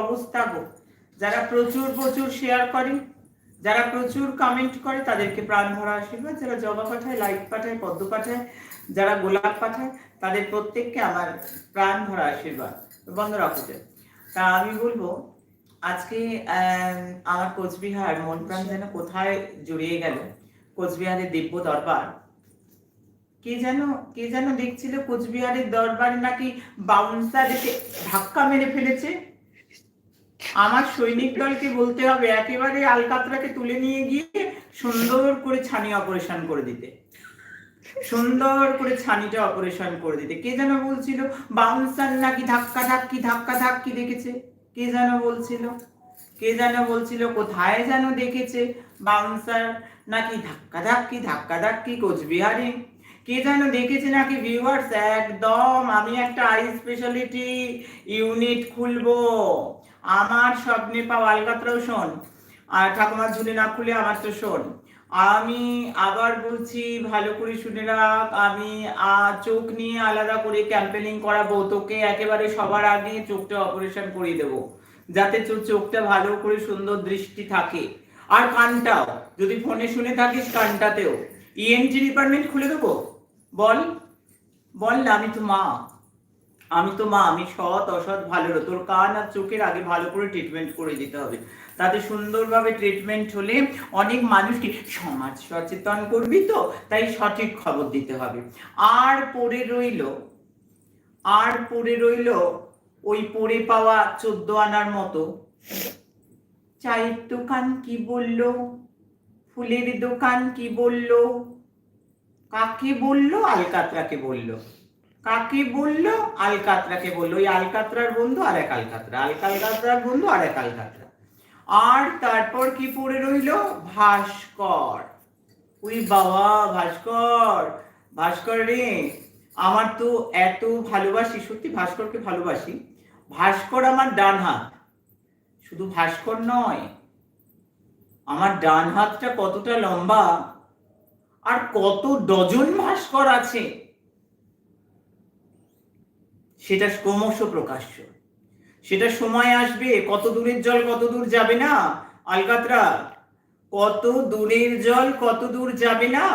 অবস্থা গো। যারা প্রচুর প্রচুর শেয়ার করে, যারা প্রচুর কমেন্ট করে, তাদেরকে প্রাণ ভরা আশীর্বাদ। যারা জবা পাঠায় লাইক পাঠায়, পদ্ম পাঠায়, যারা গোলাপ পাঠায়, তাদের প্রত্যেককে আমার প্রাণ ভরা আশীর্বাদ। বন্ধ রাখতে তা আমি বলব, আজকে আমার কোচবিহার মন প্রাণ যেন কোথায় জড়িয়ে গেল, কোচবিহারের দিব্য দরবার। কে যেন কে যেন দেখছিল কোচবিহারের দরবারে নাকি বাউন্সার ধাক্কা মেরে ফেলেছে। আমার সৈনিক দলকে বলতে হবে একেবারে আলকাতরাকে তুলে নিয়ে গিয়ে সুন্দর করে ছানি অপারেশন করে দিতে। সুন্দর করে ছানিটা অপারেশন করে দিতে। কে যেন বলছিল, বাউন্সার নাকি ধাক্কা ধাক্কি ধাক্কা ধাক্কি দেখেছে? কে যেন বলছিল? কে যেন বলছিল, কোথায় যেন দেখেছে? বাউন্সার নাকি ধাক্কা ধাক্কি ধাক্কা ধাক্কি কোচবিহারে? কে যেন দেখেছে নাকি ভিউয়ার্স একদম, আমি একটা আই স্পেশালিটি ইউনিট খুলবো। আমার স্বপ্নে পাওয়া আলকাতরাও শোন, আর ঠাকুমার ঝুলি না খুলে আমার তো শোন। আমি আবার বলছি, ভালো করে শুনে রাখ, আমি চোখ নিয়ে আলাদা করে ক্যাম্পেনিং করাবো, তোকে একেবারে সবার আগে চোখটা অপারেশন করিয়ে দেবো, যাতে তোর চোখটা ভালো করে সুন্দর দৃষ্টি থাকে। আর কানটাও, যদি ফোনে শুনে থাকিস কানটাতেও। ইএনটি ডিপার্টমেন্ট খুলে দেবো? বল বল না, আমি তো মা। আমি তো মা, আমি সৎ, অসৎ, ভালো। তোর কান আর চোখের আগে ভালো করে ট্রিটমেন্ট করে দিতে হবে। তাতে সুন্দরভাবে ট্রিটমেন্ট হলে অনেক মানুষকে সমাজ সচেতন করবি তো, তাই সঠিক খবর দিতে হবে। আর পড়ে রইল, আর পড়ে রইল ওই পড়ে পাওয়া চোদ্দ আনার মতো। চায়ের দোকান কি বলল? ফুলের দোকান কি বলল? কাকে বলল? আলকাতরাকে বলল। কাকে বলল? আলকাতরাকে বলল। ওই আলকাতরার বন্ধু আর এক আলকাতরা। আলকালকাতরার বন্ধু আর এক আলকাতরা। আর তারপর কি পড়ে রইল? ভাস্কর। উই বাবা, ভাস্কর! ভাস্কর রে, আমার তো এত ভালোবাসি, সত্যি ভাস্করকে ভালোবাসি। ভাস্কর আমার ডান হাত। শুধু ভাস্কর নয়, আমার ডান হাতটা কতটা লম্বা, আর কত ডজন ভাস্কর আছে। সেটা ক্রমশ প্রকাশ্য। সেটা সময় আসবে, কত দূরের জল কত দূর যাবে না? আলকাতরা, কত দূরের জল কত দূর যাবে না?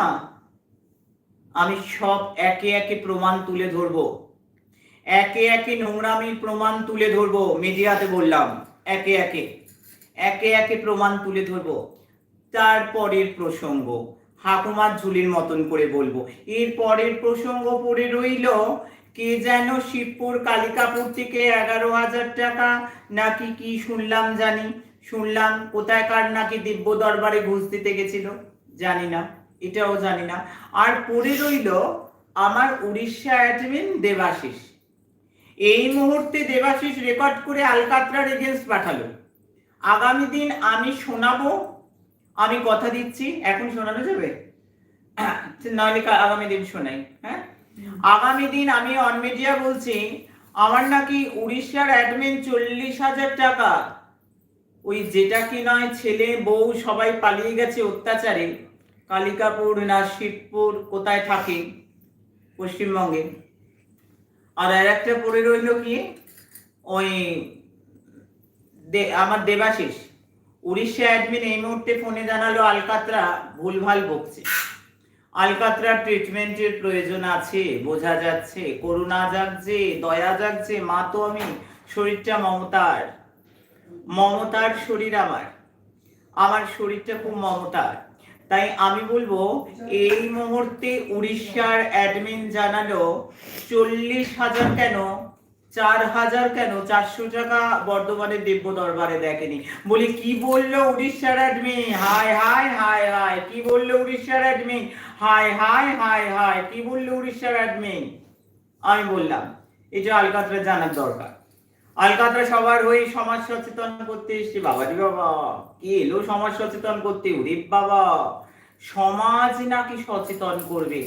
আমি সব একে একে প্রমাণ তুলে ধরবো। একে একে নোংরামির প্রমাণ তুলে ধরবো, মিডিয়াতে বললাম। একে একে একে একে প্রমাণ তুলে ধরবো। তারপরের প্রসঙ্গ, হাকুমার ঝুলির মতন করে বলব। এর পরের প্রসঙ্গ পড়ে রইল কে যেন শিবপুর কালিকাপুর থেকে এগারো হাজার টাকা নাকি কি শুনলাম জানি। শুনলাম কোথায়কার নাকি দিব্য দরবারে ঘুষ দিতে গেছিল, জানি না, এটাও জানি না। আর পড়ে রইল আমার উড়িষ্যা অ্যাডমিন দেবাশিস। এই মুহূর্তে দেবাশিস রেকর্ড করে আলকাতরার এগেনস্ট পাঠালো। আগামী দিন আমি শোনাবো, আমি কথা দিচ্ছি, এখন শোনানো যাবে? নাহলে কা- আগামী দিন শোনাই হ্যাঁ? আগামী দিন আমি অন মিডিয়া বলছি, আমার নাকি উড়িষ্যার অ্যাডমিন চল্লিশ হাজার টাকা। ওই যেটা কি নয় ছেলে, বউ, সবাই পালিয়ে গেছে অত্যাচারে। কালিকাপুর না শিবপুর কোথায় থাকে? পশ্চিমবঙ্গে। আর আর একটা পড়ে রইল কি? ওই আমার দেবাশিস। উড়িষ্যা অ্যাডমিন এই মুহূর্তে ফোনে জানালো, আলকাতরা ভুলভাল বকছে। আলকাতরা ট্রিটমেন্টের প্রয়োজন আছে, বোঝা যাচ্ছে, করুণা জাগছে, দয়া জাগছে, মা তো আমি, শরীরটা মমতার। মমতার শরীর আমার। আমার শরীরটা খুব মমতার। তাই আমি বলব, এই মুহূর্তে উড়িষ্যার অ্যাডমিন জানালো, চল্লিশ হাজার কেন চার হাজার কেন? চারশো টাকা বর্ধমানের দিব্য দরবারে দেখেনি। বলি, কি বলল উড়িষ্যার অ্যাডমিন হায় হায় হায় হায় কি বলল উড়িষ্যার অ্যাডমিন হায় হায় হায় হায় কি বলল উড়িষ্যার অ্যাডমিন আমি বললাম, এটা আলকাতরা জানার দরকার। আলকাতরা সবার হয়ে সমাজ সচেতন করতে এসছে। বাবাজি বাবা, কে এলো সমাজ সচেতন করতে? উরে বাবা, সমাজ নাকি সচেতন করবে?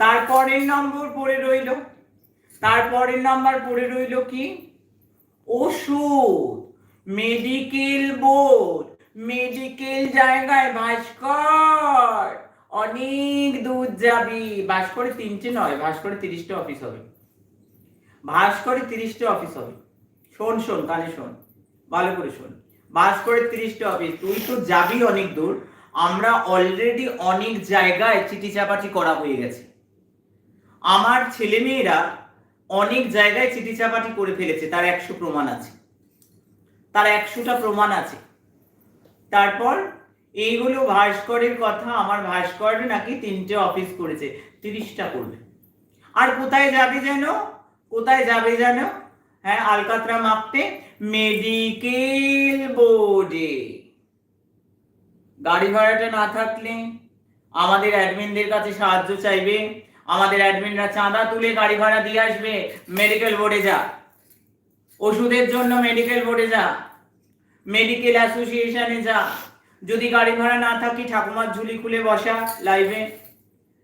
তারপরের নম্বর পড়ে রইল তারপরের নাম্বার পড়ে রইল কি? ওষুধ মেডিকেল বোর্ড মেডিকেল জায়গায় ভাস্কর। অনেক দূর যাবি। ভাস্করে তিনটে নয়, ভাস্করে তিরিশটা অফিস হবে। ভাস্করে তিরিশটা অফিস হবে। শোন শোন, কানে শোন, ভালো করে শোন। বাস করে তিরিশটা অফিস তুই তো যাবি অনেক দূর। আমরা অলরেডি অনেক জায়গায় চিঠি চাপাটি করা হয়ে গেছে। আমার ছেলেমেয়েরা অনেক জায়গায় চিঠি চাপাটি করে ফেলেছে, তার একশো প্রমাণ আছে। তার একশোটা প্রমাণ আছে। তারপর এইগুলো ভাস্করের কথা, আমার ভাস্কর নাকি তিনটে অফিস করেছে, তিরিশটা করবে। আর কোথায় যাবে যেন? কোথায় যাবে যেন? হ্যাঁ আলকাতরা মাপতে মেডিকেল বোর্ডে। গাড়ি ভাড়াটা না থাকলে আমাদের অ্যাডমিনদের কাছে সাহায্য চাইবে আমাদের অ্যাডমিনরা চাঁদা তুলে গাড়ি ভাড়া দিয়ে আসবে মেডিকেল বোর্ডে যা। ওষুধের জন্য মেডিকেল বোর্ডে যা। মেডিকেল অ্যাসোসিয়েশনে যা। যদি গাড়ি ভাড়া না থাকি, ঠাকুমার ঝুলি খুলে বসা লাইভে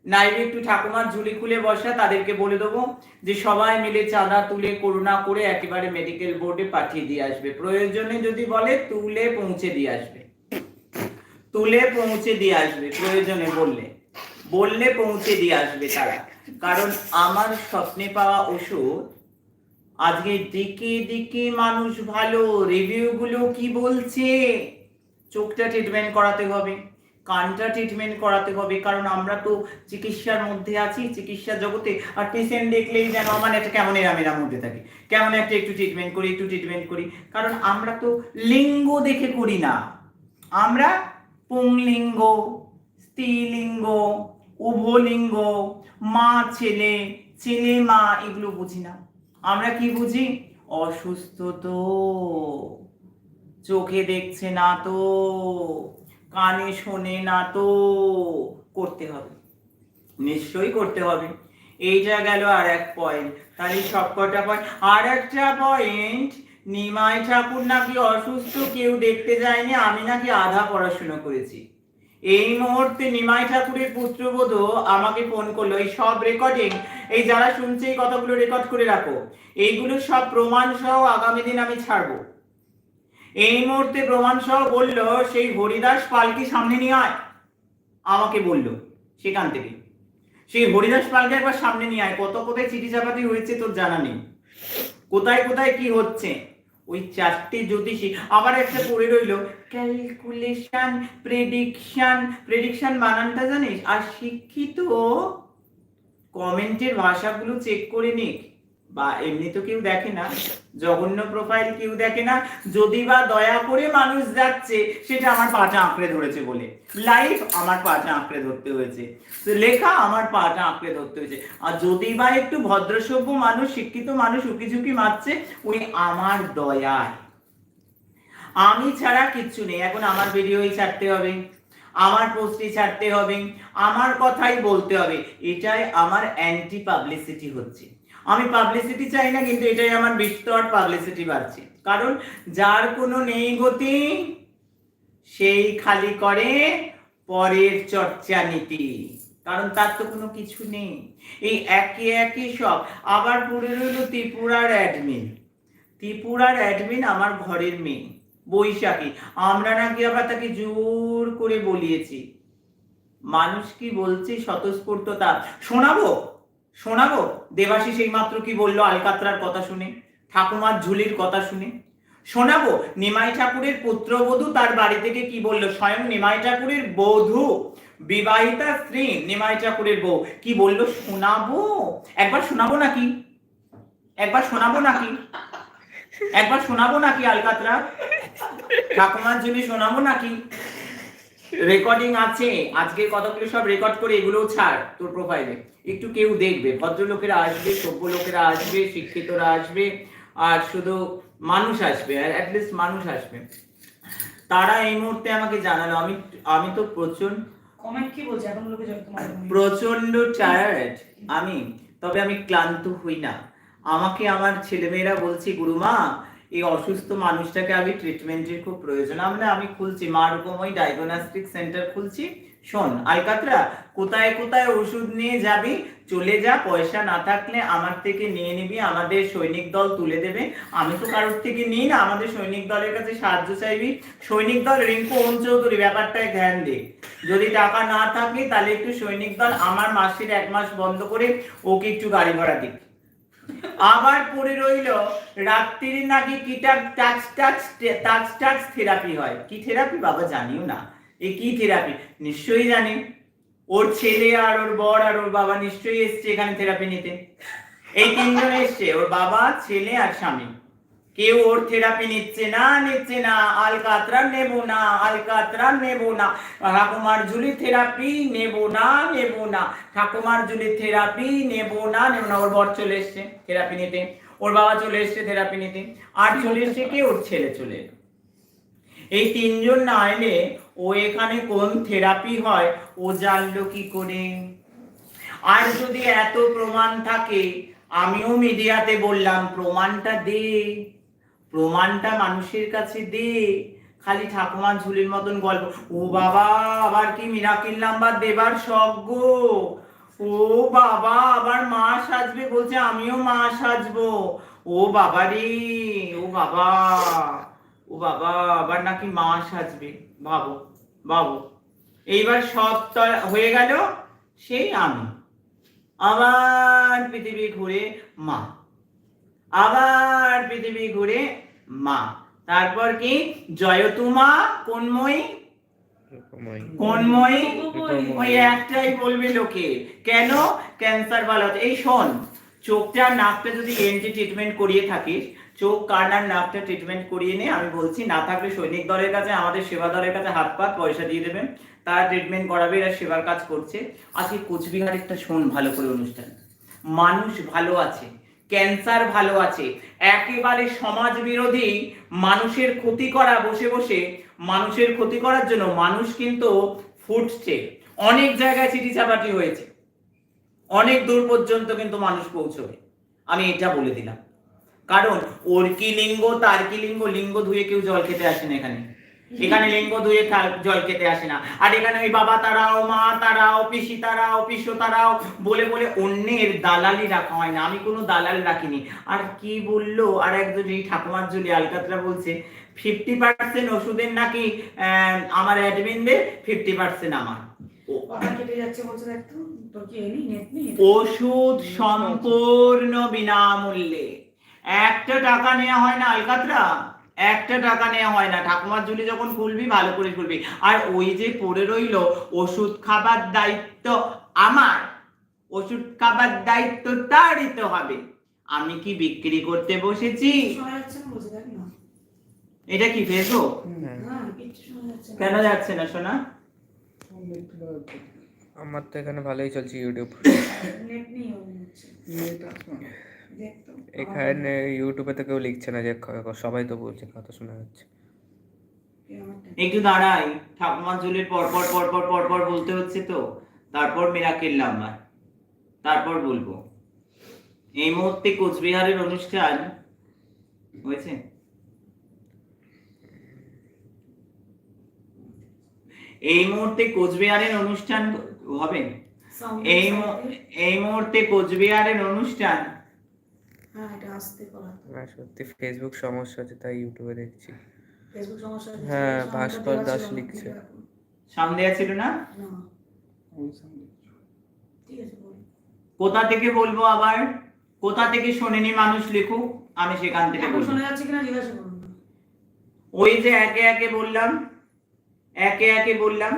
লাইভে একটু ঠাকুমার ঝুলি খুলে বসা, তাদেরকে বলে দেবো যে সবাই মিলে চাঁদা তুলে, করুণা করে একেবারে মেডিকেল বোর্ডে পাঠিয়ে দিয়ে আসবে। প্রয়োজনে যদি বলে, তুলে পৌঁছে দিয়ে আসবে। তুলে পৌঁছে দিয়ে আসবে, প্রয়োজনে বললে। বললে পৌঁছে দিয়ে আসবে তারা। কারণ আমার স্বপ্নে পাওয়া ওষুধ, আজকে দিকে দিকে মানুষ ভালো রিভিউ গুলো কি বলছে? চোখটা ট্রিটমেন্ট করাতে হবে, কানটা ট্রিটমেন্ট করাতে হবে, কারণ আমরা তো চিকিৎসার মধ্যে আছি, চিকিৎসা জগতে। আর পেশেন্ট দেখলেই যেন আমার একটা কেমন এরামেরাম মধ্যে থাকে। কেমন একটা একটু ট্রিটমেন্ট করি, একটু ট্রিটমেন্ট করি। কারণ আমরা তো লিঙ্গ দেখে করি না। আমরা পুংলিঙ্গ, স্ত্রীলিঙ্গ উভলিঙ্গ, মা, ছেলে ছেলে মা এগুলো বুঝি না। আমরা কি বুঝি? অসুস্থ তো। চোখে দেখছে না তো। কানে শোনে না তো। করতে হবে। নিশ্চয়ই করতে হবে। এইটা গেল আর এক পয়েন্ট তাহলে সব কটা পয়েন্ট আর একটা পয়েন্ট নিমাই ঠাকুর নাকি অসুস্থ, কেউ দেখতে যায়নি, আমি নাকি আধা পড়াশোনা করেছি। এই মুহূর্তে নিমাই ঠাকুরের পুত্রবোধ আমাকে ফোন করল। এই সব রেকর্ডিং এই যারা শুনছে, এই কথাগুলো রেকর্ড করে রাখো। এইগুলো সব প্রমাণ সহ আগামী দিন আমি ছাড়বো। এই মুহূর্তে প্রমাণ সহ বলল, সেই হরিদাস পালকি সামনে নিয়ে আয়। আমাকে বলল, সেখান থেকে। সেই হরিদাস পালকে একবার সামনে নিয়ে আয়। কত কোথায় চিঠি চাপাতি হয়েছে তোর জানা নেই। কোথায় কোথায় কি হচ্ছে? ওই চারটি জ্যোতিষী। আবার একটা পড়ে রইল ক্যালকুলেশন প্রেডিকশন প্রেডিকশন বানানটা জানিস? আর শিক্ষিত কমেন্টের ভাষাগুলো চেক করে নিক। বা এমনি তো কেউ দেখে না, জঘন্য প্রোফাইল কেউ দেখে না, যদি বা দয়া করে মানুষ যাচ্ছে, সেটা আমার পাটা আঁকড়ে ধরেছে বলে। লাইভ আমার পাটা আঁকড়ে ধরতে হয়েছে। লেখা আমার পাটা আঁকড়ে ধরতে হয়েছে। আর যদি বা একটু ভদ্রসভ্য মানুষ, শিক্ষিত মানুষ উকি ঝুঁকি মারছে, উনি আমার দয়ায়। আমি ছাড়া কিচ্ছু নেই। এখন আমার ভিডিওই ছাড়তে হবে। আমার পোস্টই ছাড়তে হবে। আমার কথাই বলতে হবে। এটাই আমার অ্যান্টি পাবলিসিটি হচ্ছে। আমি পাবলিসিটি চাই না, কিন্তু এটাই আমার বিস্তর পাবলিসিটি বাড়ছে। কারণ যার কোনো নেই গতি, সেই খালি করে পরের চর্চা নীতি। কারণ তার তো কোনো কিছু নেই। এই একে একে সব। আবার পড়ে রইল ত্রিপুরার অ্যাডমিন ত্রিপুরার অ্যাডমিন আমার ঘরের মেয়ে, বৈশাখী। আমরা নাকি আবার তাকে জোর করে বলিয়েছি। মানুষ কি বলছে স্বতঃস্ফূর্ততা? শোনাবো? শোনাবো? দেবাশিস এইমাত্র কি বলল আলকাত্রার কথা শুনে? ঠাকুমার ঝুলির কথা শুনে? শোনাবো? নিমাই ঠাকুরের পুত্রবধূ তার বাড়ি থেকে কি বলল? স্বয়ং নিমাই ঠাকুরের বধূ, বিবাহিতা স্ত্রী, নিমাই ঠাকুরের বউ। কি বলল? শোনাবো? একবার শোনাবো নাকি? একবার শোনাবো নাকি? একবার শোনাবো নাকি আলকাতরা? ঠাকুমার ঝুলি শোনাবো নাকি? রেকর্ডিং আছে। আজকে কতগুলো সব রেকর্ড করে এগুলোও ছাড় তোর প্রোফাইলে একটু কেউ দেখবে ভদ্রলোকেরা আসবে সভ্য লোকেরা আসবে শিক্ষিতরা আসবে আর শুধু মানুষ আসবে আর অ্যাটলিস্ট মানুষ আসবে। তারা এই মুহূর্তে আমাকে জানালো আমি আমি তো প্রচণ্ড কমেন্ট কি বলছে? এখন লোকে প্রচণ্ড টায়ার্ড আমি তবে আমি ক্লান্ত হই না। আমাকে আমার ছেলেমেয়েরা বলছে গুরুমা এই অসুস্থ মানুষটাকে আমি ট্রিটমেন্টের খুব প্রয়োজন। আমরা, আমি খুলছি মা ওই ডায়াগনস্টিক সেন্টার খুলছি। শোন, আলকাতরা, কোথায় কোথায় ওষুধ নিয়ে যাবি? চলে যা, পয়সা না থাকলে আমার থেকে নিয়ে নিবি, আমাদের সৈনিক দল তুলে দেবে। আমি তো কারোর থেকে নিই না, আমাদের সৈনিক দলের কাছে সাহায্য চাইবি। সৈনিক দল, রিঙ্কু, ওম চৌধুরী, ব্যাপারটায় ধ্যান দে। যদি টাকা না থাকে তাহলে একটু সৈনিক দল আমার মাসির এক মাস বন্ধ করে ওকে একটু গাড়ি ভাড়া দিক। আবার পড়ে রইল রাত্রি নাকি কিটা touch touch touch touch therapy হয়। কি থেরাপি বাবা, জানিও না। এ কি থেরাপি নিশ্চয়ই জানি। ওর ছেলে আর ওর বর আর ওর বাবা নিশ্চয়ই এসছে এখানে থেরাপি নিতে। এই তিনজন এসছে, ওর বাবা, ছেলে আর স্বামী। কেউ ওর থেরাপি নিচ্ছে না নিচ্ছে না, আলকাতরা নেব না, আলকাতরা নেব না। ঠাকুমার ঝুলি থেরাপি নেব না নেব না। ঠাকুমার ঝুলি থেরাপি নেব না নেব না। ওর বর চলে এসছে থেরাপি নিতে। ওর বাবা চলে এসছে থেরাপি নিতে। আর চলে এসছে কে? ওর ছেলে চলে। এই তিনজন না এলে ও এখানে কোন থেরাপি হয়? ও জানলো কি করে? আর যদি এত প্রমাণ থাকে, আমিও মিডিয়াতে বললাম, প্রমাণটা দে। প্রমাণটা মানুষের কাছে দে। খালি ঠাকুমা ঝুলির মতন গল্প। ও বাবা, আবার কি মিরাকিল নাম্বার দেবার সজ্ঞ ও বাবা, আবার মা সাজবে বলছে আমিও মা সাজবো। ও বাবা রে, ও বাবা ও বাবা, আবার নাকি মা সাজবে। ভাবো ভাবো। এইবার সব হয়ে গেল সেই আমি। আবার পৃথিবী ঘুরে মা। আবার পৃথিবী ঘুরে মা। তারপর কি? জয়তুমা কোনময়ী। কোনময়ী। ওই একটাই বলবে লোকে। কেন? ক্যান্সার ভালো এই শোন চোখটা আর নাকটা যদি এনটি ট্রিটমেন্ট করিয়ে থাকিস চোখ কান আর নাকটা ট্রিটমেন্ট করিয়ে নে। আমি বলছি না থাকলে সৈনিক দলের কাছে আমাদের সেবা দলের কাছে হাত পাত পয়সা দিয়ে দেবেন। তারা ট্রিটমেন্ট করাবে এরা সেবার কাজ করছে। আজকে কোচবিহারেরটা শোন ভালো করে অনুষ্ঠান। মানুষ ভালো আছে। ক্যান্সার ভালো আছে। একেবারে সমাজ বিরোধী মানুষের ক্ষতি করা, বসে বসে মানুষের ক্ষতি করার জন্য মানুষ কিন্তু ফুটছে। অনেক জায়গায় চিঠি চাপাটি হয়েছে। অনেক দূর পর্যন্ত কিন্তু মানুষ পৌঁছবে। আমি এটা বলে দিলাম। কারণ ওর কি লিঙ্গ তার কি লিঙ্গ লিঙ্গ ধুয়ে কেউ জল খেতে আসে না এখানে। এখানে লিঙ্গ খা- জল খেতে আসে না। আর এখানে ওই বাবা তারাও মা তারাও পিসি তারাও পিসো তারাও বলে বলে অন্যের দালালি রাখা হয় না। আমি কোনো দালাল রাখিনি। আর কি বলল? আর একজন এই ঠাকুমার জুলি আলকাতরা বলছে ফিফটি পার্সেন্ট ওষুধের নাকি আমার অ্যাডমিনদের ফিফটি পার্সেন্ট আমার। ওষুধ সম্পূর্ণ বিনামূল্যে। একটা টাকা নেওয়া হয় না আলকাতরা? একটা টাকা নেওয়া হয় না। ঠাকুমার ঝুলি যখন খুলবি ভালো করে খুলবি। আর ওই যে পড়ে রইল ওষুধ খাবার দায়িত্ব আমার। ওষুধ খাবার দায়িত্ব তারই তো হবে। আমি কি বিক্রি করতে বসেছি? এটা কি ফেসবুক কেন যাচ্ছে না শোনা আমার তো এখানে ভালোই চলছে ইউটিউব নেট নেই এখানে ইউটিউবে তো কেউ লিখছে না যে সবাই তো বলছে কথা শোনা যাচ্ছে। এই একটু দাঁড়াই ঠাকুমার ঝুলির পর পর পর পর পর পর বলতে হচ্ছে তো তারপর মিরাকেল নাম্বার তারপর বলব। এই মুহূর্তে কোচবিহারের অনুষ্ঠান হয়েছে? এই মুহূর্তে কোচবিহারের অনুষ্ঠান হবে? এই এই মুহূর্তে কোচবিহারের অনুষ্ঠান হ্যাঁ এটা আসতে করা না সত্যি ফেসবুক সমস্যা হচ্ছে তাই ইউটিউবে দেখছি। ফেসবুক সমস্যা হ্যাঁ, ভাস্কর দাস লিখছে। সামনে ছিল না? না। ঠিক আছে বল। কোথা থেকে বলব আবার? কোথা থেকে শোনেনি মানুষ লিখুক? আমি সেখান থেকে শোনা যাচ্ছে কিনা জিজ্ঞাসা করুন ওই যে একে একে বললাম একে একে বললাম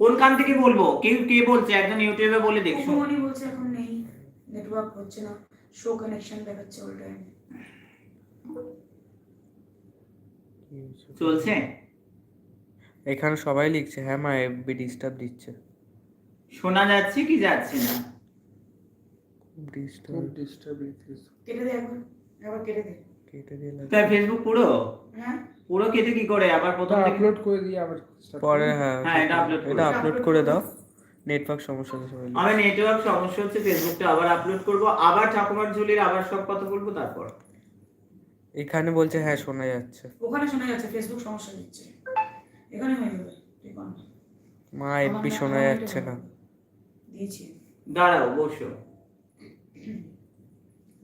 কোনখান থেকে বলব? কেউ কে বলছে? একজন ইউটিউবে বলে দেখছ। বলছে এখন নেই। নেটওয়ার্ক হচ্ছে না। শো কানেকশন দেখাচ্ছে অল টাইম চলছে? এখানে সবাই লিখছে হ্যাঁ মা এফবি ডিস্টার্ব দিচ্ছে। শোনা যাচ্ছে কি যাচ্ছে না? ডিস্টার্ব কেটে দে একবার একবার কেটে দে। কেটে লাগবে। তাই ফেসবুক পুরো? হ্যাঁ। পুরো কেটে কি করে? আবার প্রথম আপলোড করে দিয়ে আবার পরে। হ্যাঁ হ্যাঁ, এটা upload এটা আপলোড করে দাও। নেটওয়ার্ক সমস্যা হচ্ছে আমি নেটওয়ার্ক সমস্যা হচ্ছে ফেসবুকটা আবার আপলোড করব আবার ঠাকুমার ঝুলির আবার সব কথা বলব তারপর। এখানে বলছে হ্যাঁ শোনা যাচ্ছে। ওখানে শোনা যাচ্ছে ফেসবুক সমস্যা দিচ্ছে। এখানে হয়ে যাবে। মা এফবি শোনা যাচ্ছে না। দিয়েছি। দাঁড়াও বসো।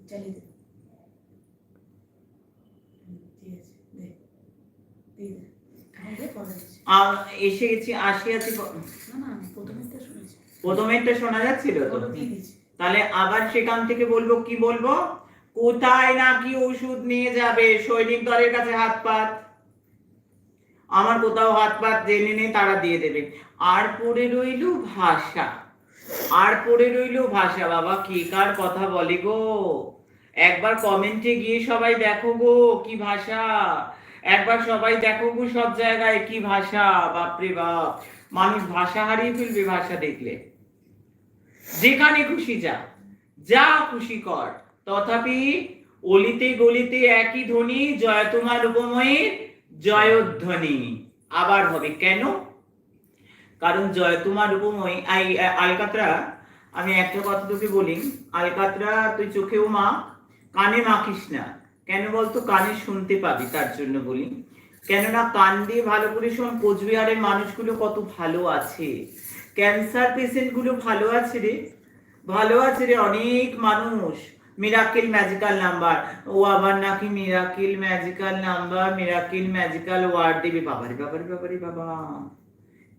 চালিয়ে দে। এসে গেছি আসি আছি না না প্রথমে প্রথমেরটা শোনা যাচ্ছিল তো? তাহলে আবার সেখান থেকে বলব কি বলব? কোথায় নাকি ওষুধ নিয়ে যাবে? সৈনিক দলের কাছে হাত পাত। আমার কোথাও হাত পাত জেনে নেই তারা দিয়ে দেবে। আর পড়ে রইল ভাষা। আর পড়ে রইল ভাষা। বাবা কি কার কথা বলে গো? একবার কমেন্টে গিয়ে সবাই দেখো গো কি ভাষা। একবার সবাই দেখো গো সব জায়গায় কি ভাষা। বাপরে বাপ মানুষ ভাষা হারিয়ে ফেলবে ভাষা দেখলে। যেখানে খুশি যা যা খুশি কর। তথাপি অলিতে গলিতে একই ধ্বনি, জয় তোমার উপময়ীর জয়ধ্বনি। আবার হবে কেন? কারণ জয় তোমার উপময়, আই আলকাতরা, আমি একটা কথা তোকে বলি, আলকাতরা, তুই চোখেও মা কানে মাখিস না। কেন বলতো? কানে শুনতে পাবি, তার জন্য বলি। কেননা কান দিয়ে ভালো করে শোন, কোচবিহারের মানুষগুলো কত ভালো আছে। ক্যান্সার পেশেন্টগুলো ভালো আছে রে। ভালো আছে রে অনেক মানুষ। Miracle magical number. ও আবার নাকি miracle magical number, miracle magical word দেবে। বাবারে বাবারে বাবারে, বাবা।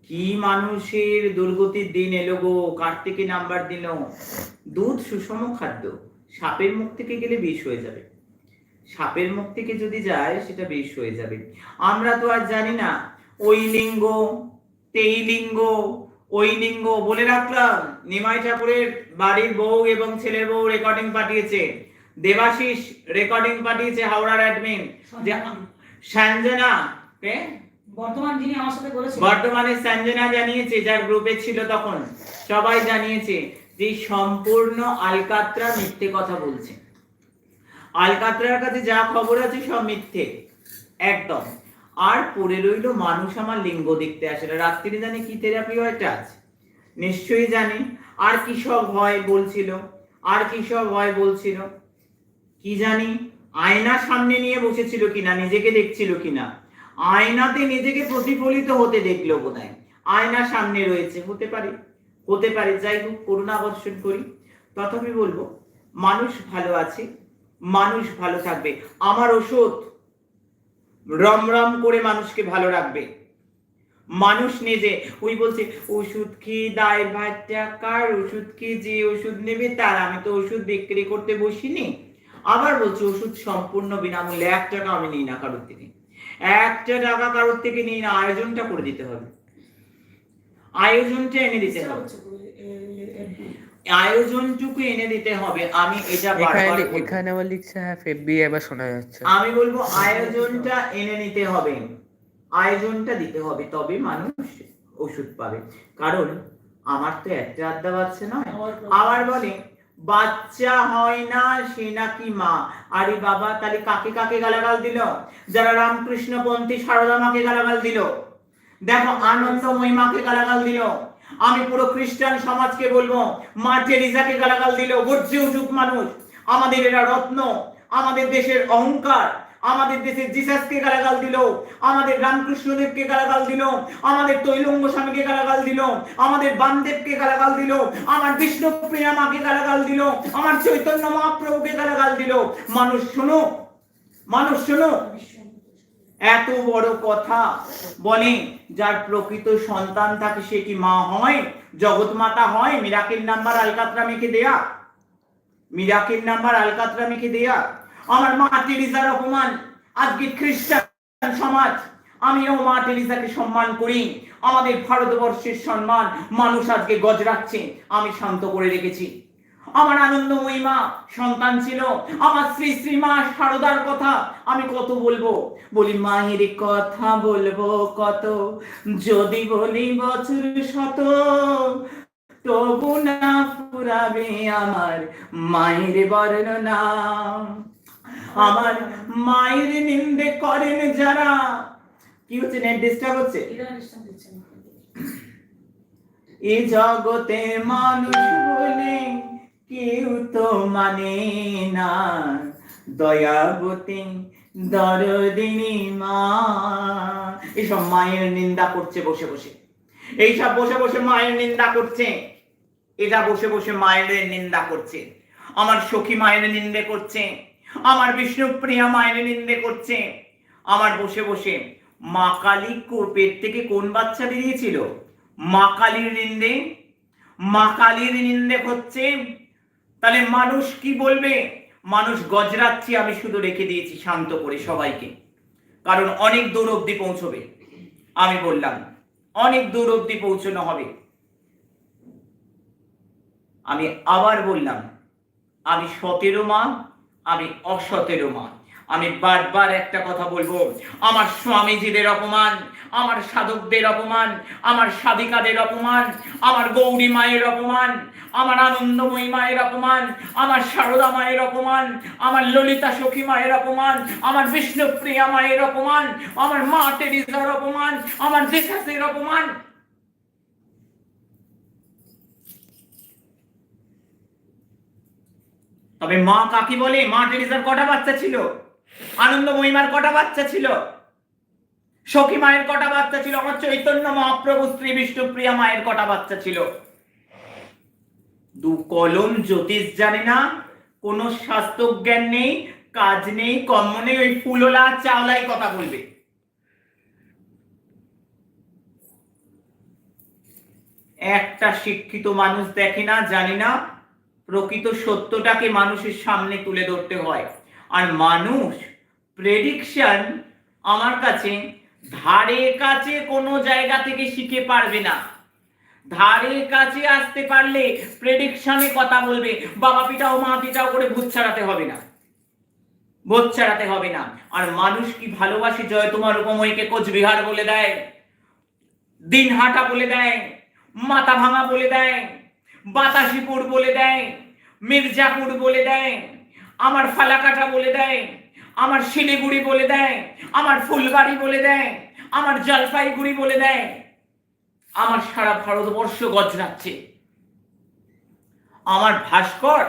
কি মানুষের দুর্গতির দিন এলো গো। কার থেকে নাম্বার দিল? দুধ সুষম খাদ্য। সাপের মুখ থেকে গেলে বিষ হয়ে যাবে। সাপের মুখ থেকে যদি যায়, সেটা বিষ হয়ে যাবে। আমরা তো আর জানি না। ওই লিঙ্গ, তেই লিঙ্গ ওই লিঙ্গ বলে রাখলাম। নিমাই ঠাকুরের বাড়ির বউ এবং ছেলের বউ রেকর্ডিং পাঠিয়েছে। দেবাশিস রেকর্ডিং পাঠিয়েছে হাওড়ার অ্যাডমিন যে সঞ্জনা। কে? বর্তমান যিনি আমার সাথে বর্তমানে সঞ্জনা জানিয়েছে যার গ্রুপে ছিল তখন। সবাই জানিয়েছে যে সম্পূর্ণ আলকাত্রা মিথ্যে কথা বলছে। আলকাত্রার কাছে যা খবর আছে সব মিথ্যে। একদম। আর পড়ে রইল মানুষ আমার লিঙ্গ দেখতে আসে না। রাত্রিরে জানে কি থেরাপি হয়? টাচ নিশ্চয়ই জানি। আর কি সব হয় বলছিল? আর কি সব হয় বলছিল? কি জানি? আয়না সামনে নিয়ে বসেছিল কিনা? নিজেকে দেখছিল কিনা? আয়নাতে নিজেকে প্রতিফলিত হতে দেখল বোধহয়। আয়না সামনে রয়েছে। হতে পারে। হতে পারে। যাই হোক করুণা বর্ষণ করি। তথাপি বলব, মানুষ ভালো আছে, মানুষ ভালো থাকবে। আমার ওষুধ রম রম করে মানুষকে ভালো রাখবে। মানুষ নিজে ওই বলছে, ওষুধ কি দায় কার ওষুধ কি যে ওষুধ নেবে? তার আমি তো ওষুধ বিক্রি করতে বসিনি। আবার বলছে, ওষুধ সম্পূর্ণ বিনামূল্যে, এক টাকা আমি নিই না কারোর থেকে। একটা টাকা কারোর থেকে নিই না, আয়োজনটা করে দিতে হবে। আয়োজনটা এনে দিতে হবে। আয়োজনটুকু এনে দিতে হবে আমি এটা বারবার। এখানে আবার লিখছে হ্যাঁ ফেব্বি এবার শোনা যাচ্ছে। আমি বলব আয়োজনটা এনে নিতে হবে। আয়োজনটা দিতে হবে তবে মানুষ ওষুধ পাবে। কারণ আমার তো একটা আড্ডা বাচ্চা নয় আবার বলে বাচ্চা হয় না সে নাকি মা। আরে বাবা তাহলে কাকে কাকে গালাগাল দিল? যারা রামকৃষ্ণ পন্থী সারদা মাকে গালাগাল দিল। দেখো আনন্দময়ী মাকে গালাগাল দিল। আমি পুরো খ্রিস্টান সমাজকে বলব মা টেরিজাকে গালাগাল দিল গর্জে উঠুক মানুষ। আমাদের এরা রত্ন, আমাদের দেশের অহংকার, আমাদের দেশের জিসাসকে গালাগাল দিল, আমাদের রামকৃষ্ণদেবকে গালাগাল দিল, আমাদের তৈলঙ্গ স্বামীকে গালাগাল দিল, আমাদের বামদেবকে গালাগাল দিল, আমার বিষ্ণুপ্রিয়া মাকে গালাগাল দিল, আমার চৈতন্য মহাপ্রভুকে গালাগাল দিল। মানুষ শোনো মানুষ শোনো। এত বড় কথা বলে যার প্রকৃত সন্তান থাকে সে কি মা হয়? জগৎ মাতা হয়? মিরাকিল নাম্বার আলকাতরা মেখে দেয়া। মিরাকিল নাম্বার আলকাতরা মেখে দেয়া। আমার মা টেরিজার অপমান আজকে খ্রিস্টান সমাজ। আমিও মা টেরিজাকে সম্মান করি। আমাদের ভারতবর্ষের সম্মান মানুষ আজকে গজরাচ্ছে। আমি শান্ত করে রেখেছি। আমার আনন্দময়ী মা, সন্তান ছিল। আমার শ্রী শ্রী মা, সারদার কথা আমি কত বলব? বলি, মায়ের কথা বলব কত? যদি বলি বছর শত, তবু না ফুরাবে আমার মায়ের বর্ণনা। আমার মায়ের নিন্দে করেন যারা। কি হচ্ছে নেট ডিস্টার্ব হচ্ছে। এ জগতে মানুষ বলে কেউ তো মানে না। দয়াবতী দরদিনী মা। এসব মায়ের নিন্দা করছে, বসে বসে। এইসব বসে বসে মায়ের নিন্দা করছে। এটা বসে বসে মায়ের নিন্দা করছে। আমার সখী মায়ের নিন্দে করছে। আমার বিষ্ণুপ্রিয়া মায়ের নিন্দে করছে। আমার বসে বসে মা কালী পেট থেকে কোন বাচ্চা বেরিয়েছিল? মা কালীর নিন্দে? মা কালীর নিন্দে হচ্ছে তাহলে মানুষ কি বলবে? মানুষ গজরাচ্ছি, আমি শুধু রেখে দিয়েছি, শান্ত করে সবাইকে। কারণ অনেক দূর অব্দি পৌঁছবে। আমি বললাম, অনেক দূর অব্দি পৌঁছানো হবে। আমি আবার বললাম, আমি সতেরো মা, আমি অসতেরো মা। আমি বারবার একটা কথা বলব। আমার স্বামীজিদের অপমান, আমার সাধকদের অপমান, আমার সাধিকাদের অপমান, আমার গৌরী মায়ের অপমান, আমার আনন্দময়ী মায়ের অপমান, আমার সারদা মায়ের অপমান, আমার ললিতা সখী মায়ের অপমান, আমার বিষ্ণুপ্রিয়া মায়ের অপমান, আমার মা টেরিজার অপমান, আমার জেসাসের অপমান। তবে মা কাকি বলে, মা টেরিজার কটা বাচ্চা ছিল? আনন্দ মহিমার কটা বাচ্চা ছিল? সখী মায়ের কটা বাচ্চা ছিল? আমার চৈতন্য মহাপ্রভু স্ত্রী বিষ্ণুপ্রিয়া মায়ের কটা বাচ্চা ছিল? দু কলম জ্যোতিষ জানে না, কোনো স্বাস্থ্য জ্ঞান নেই, কাজ নেই, কর্ম নেই, ওই ফুলোলা চাওলাই কথা বলবে। একটা শিক্ষিত মানুষ দেখে না, জানে না, প্রকৃত সত্যটাকে মানুষের সামনে তুলে ধরতে হয়। আর মানুষ প্রেডিকশন আমার কাছে ধারে কাছে কোনো জায়গা থেকে শিখে পারবে না। ধারে কাছে আসতে পারলে প্রেডিকশনে কথা বলবে, বাবা পিটাও মা পিটাও করে ভূত ছাড়াতে হবে না। ভূত ছাড়াতে হবে না। আর মানুষ কি ভালোবাসে জয় তোমার উপময়কে কোচবিহার বলে দেয়, দিনহাটা বলে দেয় মাথা ভাঙা বলে দেয়, বাতাসিপুর বলে দেয়, মির্জাপুর বলে দেয় আমার ফালাকাটা বলে দেয়, আমার শিলিগুড়ি বলে দেয়, আমার ফুলবাড়ি বলে দেয়, আমার জলপাইগুড়ি বলে দেয়। আমার সারা ভারতবর্ষ গজরাচ্ছে। আমার ভাস্কর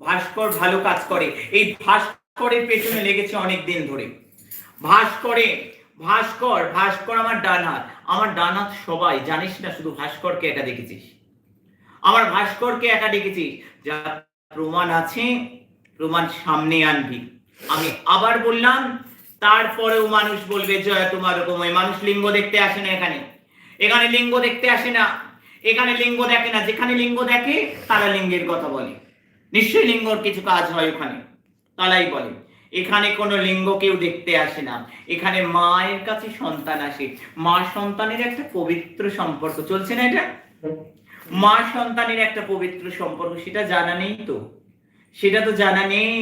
ভাস্কর ভালো কাজ করে। এই ভাস্করের পেছনে লেগেছে অনেক দিন ধরে। ভাস্করে, ভাস্কর ভাস্কর আমার ডান হাত। আমার ডান হাত সবাই, জানিস না শুধু ভাস্করকে একা দেখেছিস? আমার ভাস্করকে একা দেখেছিস? যা প্রমাণ আছে প্রমাণ সামনে আনবি। আমি আবার বললাম, তারপরেও মানুষ বলবে, জয়, তোমার উপময় মানুষ লিঙ্গ দেখতে আসে না এখানে। এখানে লিঙ্গ দেখতে আসে না। এখানে লিঙ্গ দেখে না। যেখানে লিঙ্গ দেখে, তারা লিঙ্গের কথা বলে। নিশ্চয়ই লিঙ্গর কিছু কাজ হয় ওখানে। তারাই বলে, এখানে কোনো লিঙ্গ কেউ দেখতে আসে না। এখানে মায়ের কাছে সন্তান আসে। মা সন্তানের একটা পবিত্র সম্পর্ক। চলছে না এটা? মা সন্তানের একটা পবিত্র সম্পর্ক, সেটা জানা নেই তো? সেটা তো জানা নেই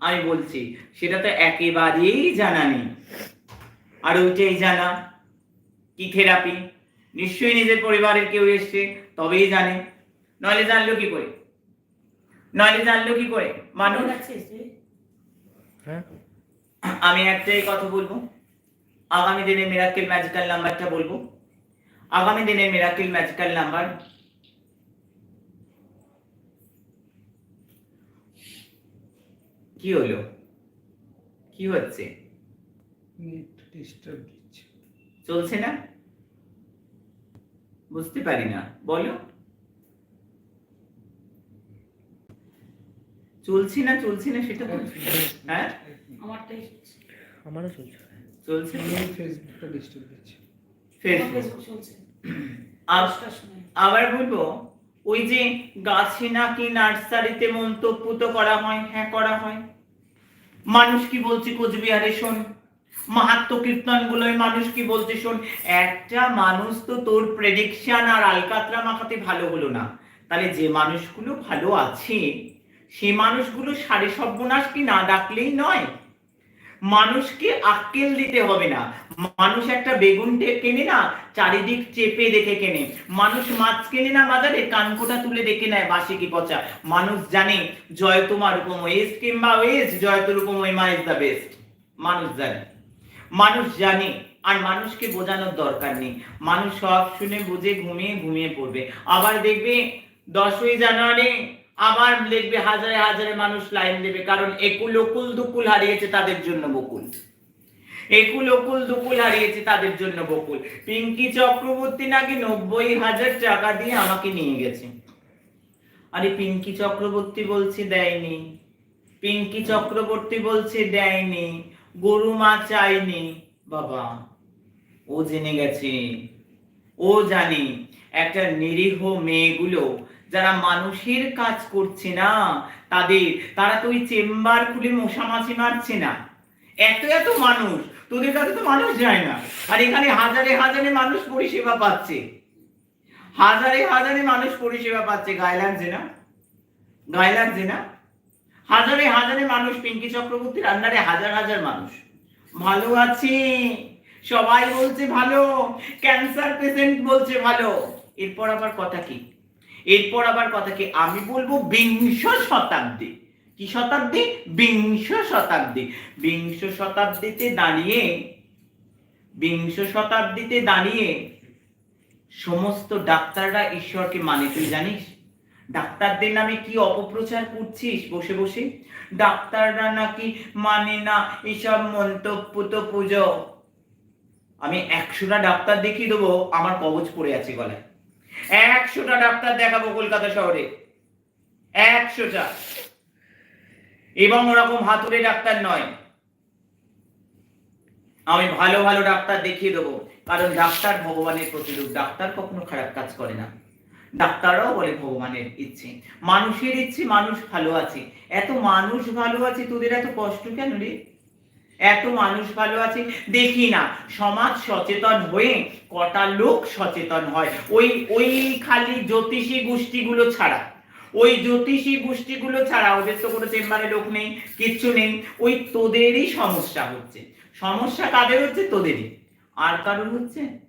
আমি বলছি সেটা তো একেবারেই জানা নেই। আর ওইটাই জানা কি থেরাপি? নিশ্চয়ই নিজের পরিবারের কেউ এসছে তবেই জানে। নইলে জানলো কি করে? নইলে জানলো কি করে? মানুষ? হ্যাঁ। আমি একটাই কথা বলব। আগামী দিনে মিরাকেল ম্যাজিক্যাল নাম্বারটা বলব। আগামী দিনে মিরাকেল ম্যাজিক্যাল নাম্বার কি হলো? কি হচ্ছে? নেট ডিস্টার্ব দিচ্ছে। চলছে না? বুঝতে পারি না। বলো। চলছে না চলছে না সেটা বলো। হ্যাঁ? আমারটাই। আমারও চলছে। চলছে ফেসবুকটা ডিস্টার্ব দিচ্ছে। ফেসবুক চলছে। আবার বলব ওই যে গাছে নাকি নার্সারিতে মন্তব্য তো করা হয় হ্যাঁ করা হয়। মানুষ কি বলছে কোচবিহারে শোন? মাহাত্ম কীর্তন গুলোয় মানুষ কি বলছে শোন? একটা মানুষ তো তোর প্রেডিকশন আর আলকাতরা মাখাতে ভালো হলো না। তাহলে যে মানুষগুলো ভালো আছে, সে মানুষগুলো সারে সর্বনাশ কি না ডাকলেই নয়? মানুষকে আক্কেল দিতে হবে না। মানুষ একটা বেগুন কেনে না, চারিদিক চেপে দেখে কেনে। মানুষ মাছ কেনে না বাজারে কানকোটা তুলে দেখে নেয় বাসি কি পচা। মানুষ জানে, জয় তোমার উপময় এস কিংবা ওয়েস জয় তোর উপময় মা ইজ দ্য বেস্ট মানুষ জানে। মানুষ জানে, আর মানুষকে বোঝানোর দরকার নেই। মানুষ সব শুনে, বুঝে, ঘুমিয়ে ঘুমিয়ে পড়বে। আবার দেখবে দশই জানুয়ারি আবার দেখবে হাজারে হাজারে মানুষ লাইন দেবে, কারণ একুল ওকুল দুকুল হারিয়েছে তাদের জন্য বকুল। একুল ওকুল দুকুল হারিয়েছে তাদের জন্য বকুল। পিঙ্কি চক্রবর্তী নাকি নব্বই হাজার টাকা দিয়ে আমাকে নিয়ে গেছে। আরে পিঙ্কি চক্রবর্তী বলছে দেয়নি। পিঙ্কি চক্রবর্তী বলছে দেয়নি। গরু মা চাইনি বাবা, ও জেনে গেছে। ও জানে, একটা নিরীহ মেয়েগুলো যারা মানুষের কাজ করছে না, তাদের, তারা তো ওই চেম্বার খুলে মশা মাছি মারছে না। এত এত মানুষ, তোদের কাছে তো মানুষ যায় না। আর এখানে হাজারে হাজারে মানুষ পরিষেবা পাচ্ছে। হাজারে হাজারে মানুষ পরিষেবা পাচ্ছে, গায়ে লাগছে না? গায়ে লাগছে না? হাজারে হাজারে মানুষ পিঙ্কি চক্রবর্তীর আন্ডারে হাজার হাজার মানুষ। ভালো আছে। সবাই বলছে ভালো ক্যান্সার পেশেন্ট বলছে ভালো। এরপর আবার কথা কি? এরপর আবার কথা কি? আমি বলব বিংশ শতাব্দী। কি শতাব্দী? বিংশ শতাব্দী। বিংশ শতাব্দীতে দাঁড়িয়ে, বিংশ শতাব্দীতে দাঁড়িয়ে সমস্ত ডাক্তাররা ঈশ্বরকে মানে তুই জানিস? ডাক্তারদের নামে কি অপপ্রচার করছিস? বসে বসে। ডাক্তাররা নাকি মানে না, এসব মন্তব্য তো পুজো। আমি একশোটা ডাক্তার দেখিয়ে দেবো, আমার কবচ পড়ে আছে গলায়। একশোটা ডাক্তার দেখাবো কলকাতা শহরে। একশোটা। এবং ওরকম হাতুড়ে ডাক্তার নয়। আমি ভালো ভালো ডাক্তার দেখিয়ে দেবো, কারণ ডাক্তার ভগবানের প্রতিরূপ। ডাক্তার কখনো খারাপ কাজ করে না। ডাক্তাররাও বলে ভগবানের ইচ্ছে। মানুষের ইচ্ছে মানুষ ভালো আছে। এত মানুষ ভালো আছে, তোদের এত কষ্ট কেন রে? এত মানুষ ভালো আছে? দেখি না, সমাজ সচেতন হয়ে কটা লোক সচেতন হয়। ওই ওই খালি জ্যোতিষী গোষ্ঠীগুলো ছাড়া। ওই জ্যোতিষী গোষ্ঠীগুলো ছাড়া ওদের তো কোনো চেম্বারে লোক নেই, কিচ্ছু নেই। ওই তোদেরই সমস্যা হচ্ছে। সমস্যা কাদের হচ্ছে? তোদেরই। আর কারণ হচ্ছে?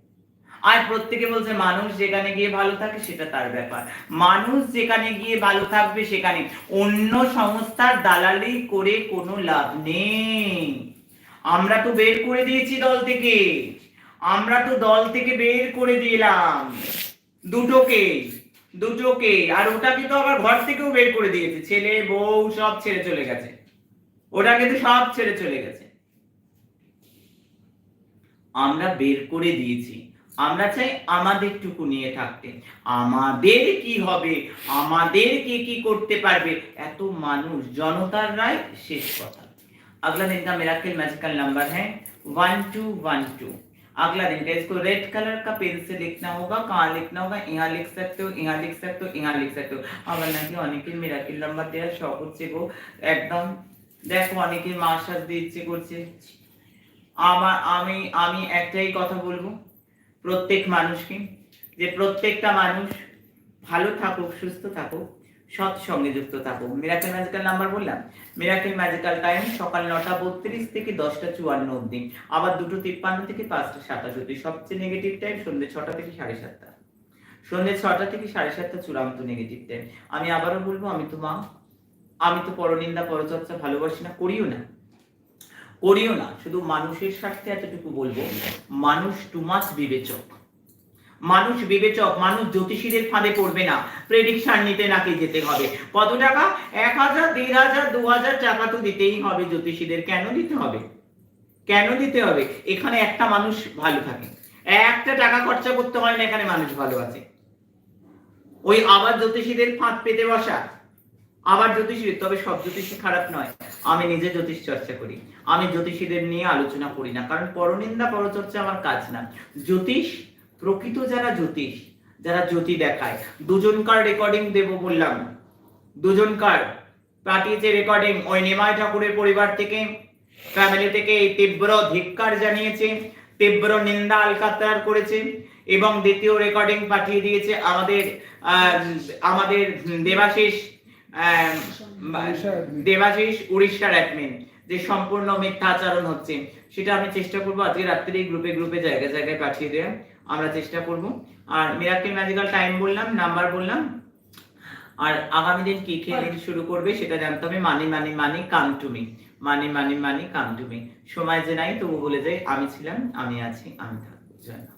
আর প্রত্যেকে বলছে, মানুষ যেখানে গিয়ে ভালো থাকে, সেটা তার ব্যাপার। মানুষ যেখানে গিয়ে ভালো থাকবে, সেখানে। অন্য সংস্থার দালালি করে কোনো লাভ নেই। আমরা তো বের করে দিয়েছি দল থেকে। আমরা তো দল থেকে বের করে দিলাম। দুটোকে দুটোকে। আর ওটাকে তো আবার ঘর থেকেও বের করে দিয়েছে। ছেলে, বউ, সব ছেড়ে চলে গেছে। ওটাকে তো সব ছেড়ে চলে গেছে। আমরা বের করে দিয়েছি। আমরা চাই আমাদেরটুকু নিয়ে থাকতে। আমাদের কি হবে? আমাদের কে কি করতে পারবে? এত মানুষ, জনতার রায় শেষ কথা। अगला दिन का मेराकिल मैजिकल नंबर है वन टू वन टू अगला दिन का इसको रेड कलर का पेन से लिखना होगा कहाँ लिखना होगा यहाँ लिख सकते हो यहाँ लिख सकते हो यहाँ लिख सकते हो আবার নাকি অনেকের মিরাকিল নাম্বার দেওয়ার শখ হচ্ছে গো একদম দেখো অনেকের মাস সাজতে ইচ্ছে করছে আমার আমি আমি একটাই কথা বলবো প্রত্যেক মানুষকে যে প্রত্যেকটা মানুষ ভালো থাকুক সুস্থ থাকুক সৎ সঙ্গে যুক্ত থাকুক মিরাকেল ম্যাজিক্যাল নাম্বার বললাম? মিরাকেল ম্যাজিক্যাল টাইম সকাল নটা বত্রিশ থেকে দশটা চুয়ান্ন অব্দি আবার দুটো তিপ্পান্ন থেকে পাঁচটা সাতাশ অব্দি সবচেয়ে নেগেটিভ টাইম সন্ধ্যে ছটা থেকে সাড়ে সাতটা। সন্ধ্যে ছটা থেকে সাড়ে সাতটা চূড়ান্ত নেগেটিভ টাইম আমি আবারও বলব, আমি তো মা, আমি তো পরনিন্দা, পরচর্চা ভালোবাসি না, করিও না। করিও না। শুধু মানুষের স্বার্থে এতটুকু বলব, মানুষ টু মাছ বিবেচক। মানুষ বিবেচক, মানুষ জ্যোতিষীদের ফাঁদে পড়বে না। প্রেডিকশন নিতে নাকি যেতে হবে। কত টাকা? এক হাজার, দেড় হাজার, দু হাজার টাকা তো দিতেই হবে জ্যোতিষীদের। কেন দিতে হবে? কেন দিতে হবে? এখানে একটা মানুষ ভালো থাকে। একটা টাকা খরচা করতে হয় না, এখানে মানুষ ভালো আছে। ওই আবার জ্যোতিষীদের ফাঁদ পেতে বসা। আবার জ্যোতিষী তবে সব জ্যোতিষী খারাপ নয়। আমি নিজে জ্যোতিষ চর্চা করি। আমি জ্যোতিষীদের নিয়ে আলোচনা করি না। কারণ পরনিন্দা, পরচর্চা আমার কাজ না। জ্যোতিষ প্রকৃত যারা জ্যোতিষ যারা জ্যোতি দেখায় দুজনকার রেকর্ডিং দেব বললাম। দুজনকার পাঠিয়েছে রেকর্ডিং ওই নিমাই ঠাকুরের পরিবার থেকে ফ্যামিলি থেকে এই তীব্র ধিক্কার জানিয়েছে তীব্র নিন্দা আলকাতার করেছে এবং দ্বিতীয় রেকর্ডিং পাঠিয়ে দিয়েছে আমাদের আহ, আমাদের দেবাশিস আহ, দেবাশিস উড়িষ্যার অ্যাডমিন যে সম্পূর্ণ মিথ্যাচরণ হচ্ছে। সেটা আমি চেষ্টা করব আজকে রাত্রে গ্রুপে গ্রুপে জায়গায় জায়গায় পাঠিয়ে দেওয়া আমরা চেষ্টা করব। আর মিরাকেল ম্যাজিক্যাল টাইম বললাম নাম্বার বললাম। আর আগামী দিন কি খেয়ে শুরু করবে সেটা জানতে হবে। Money money money come to me money money money come to me সময় যে নাই, তবু বলে যাই। আমি ছিলাম, আমি আছি, আমি থাকব। জয়।